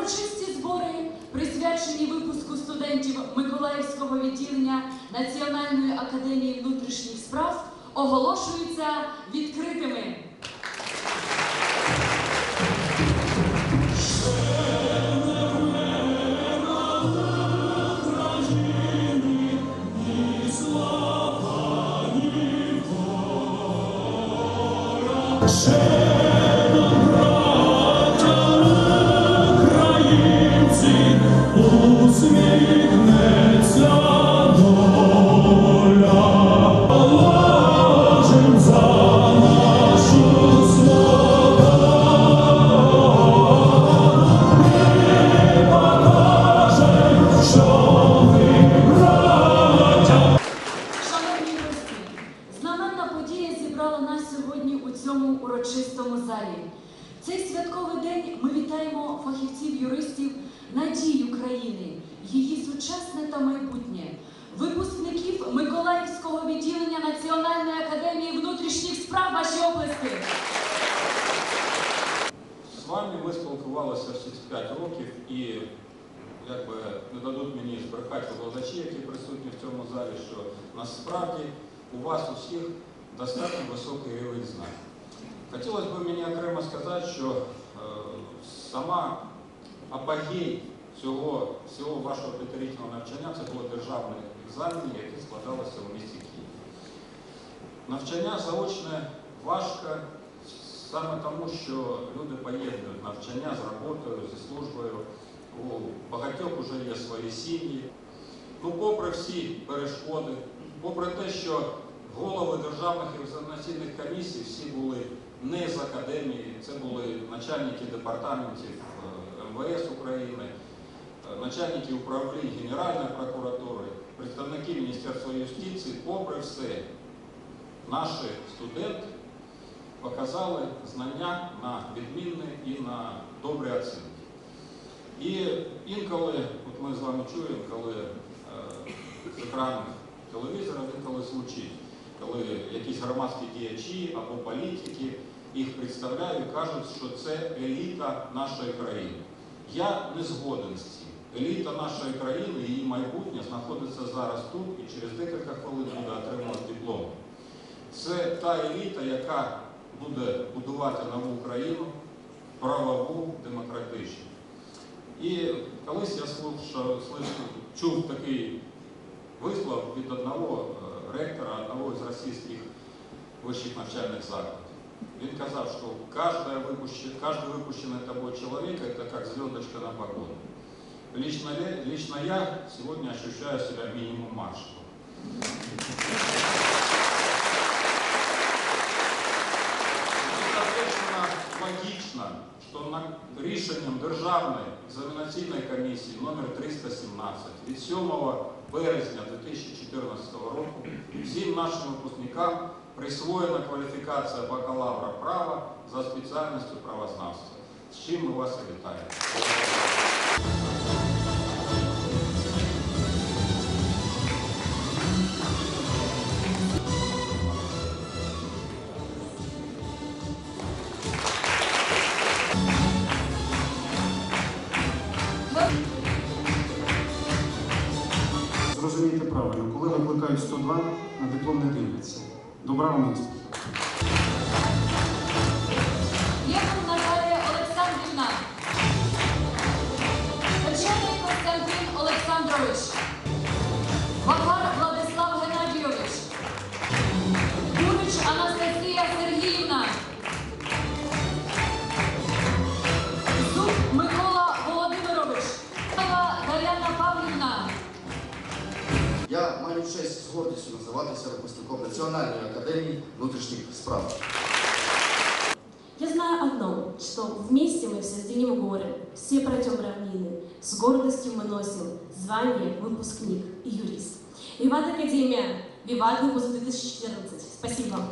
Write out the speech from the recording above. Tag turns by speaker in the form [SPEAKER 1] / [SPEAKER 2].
[SPEAKER 1] Урочисті збори, присвячені випуску студентів Миколаївського відділення Національної академії внутрішніх справ, оголошуються відкритими.
[SPEAKER 2] Усміхнеться
[SPEAKER 1] цьому урочистому залі. Цей святковий день ми вітаємо фахівців-юристів надій України, її сучасне та майбутнє, випускників Миколаївського відділення Національної академії внутрішніх справ. Ваші оплески!
[SPEAKER 3] З вами ми спілкувалися всі 5 років і якби не дадуть мені збрехати викладачі, які присутні в цьому залі, що насправді у вас усіх достатньо високий рівень знань. Хотілося б мені окремо сказати, що е, сама апогей цього, всього вашого п'ятирічного навчання це було державне екзамени, які складалися у місті Києві. Навчання заочне важко саме тому, що люди поєднують навчання з роботою, зі службою. У багатьох вже є свої сім'ї. Ну, попри всі перешкоди, попри те, що голови державних екзаменаційних комісій всі були не з академії, це були начальники департаментів е, МВС України, е, начальники управлінь Генеральної прокуратури, представники Міністерства юстиції, попри все, наші студенти показали знання на відмінне і на добрі оцінки. І інколи, от ми з вами чуємо, коли е, з екранів телевізора інколи звучить, коли якісь громадські діячі або політики їх представляють і кажуть, що це еліта нашої країни. Я не згоден з цим. Еліта нашої країни, її майбутнє знаходиться зараз тут і через декілька хвилин буде отримувати диплом. Це та еліта, яка буде будувати нову Україну, правову, демократичну. І колись я слышав, чув такий вислов від одного е, ректора, одного з російських вищих навчальних закладів. Він казав, що каждый выпущенный, каждый выпущенный тобой человек это как звездочка на погоду. Лично, я- лично я сегодня ощущаю себя минимум маршалом. І, соответственно, логічно, що на рішенням Державної екзаменаційної комісії номер 317 від 7 березня 2014 року всім нашим випускникам присвоєна кваліфікація бакалавра права за спеціальністю правознавства. З чим ми вас вітаємо.
[SPEAKER 4] Зрозумійте правильно, коли викликають 102, на диплом не дивляться. Добра вам.
[SPEAKER 1] Наталія Олександрівна. Печений Костянтин Олександрович.
[SPEAKER 5] маю честь з гордістю називатися випускником Національної академії внутрішніх справ.
[SPEAKER 6] Я знаю одно, что вместе мы все сдвинем горы, все пройдем равнины. С гордостью мы носим звание выпускник и юрист. Виват Академия! Виват выпуск 2014! Спасибо вам!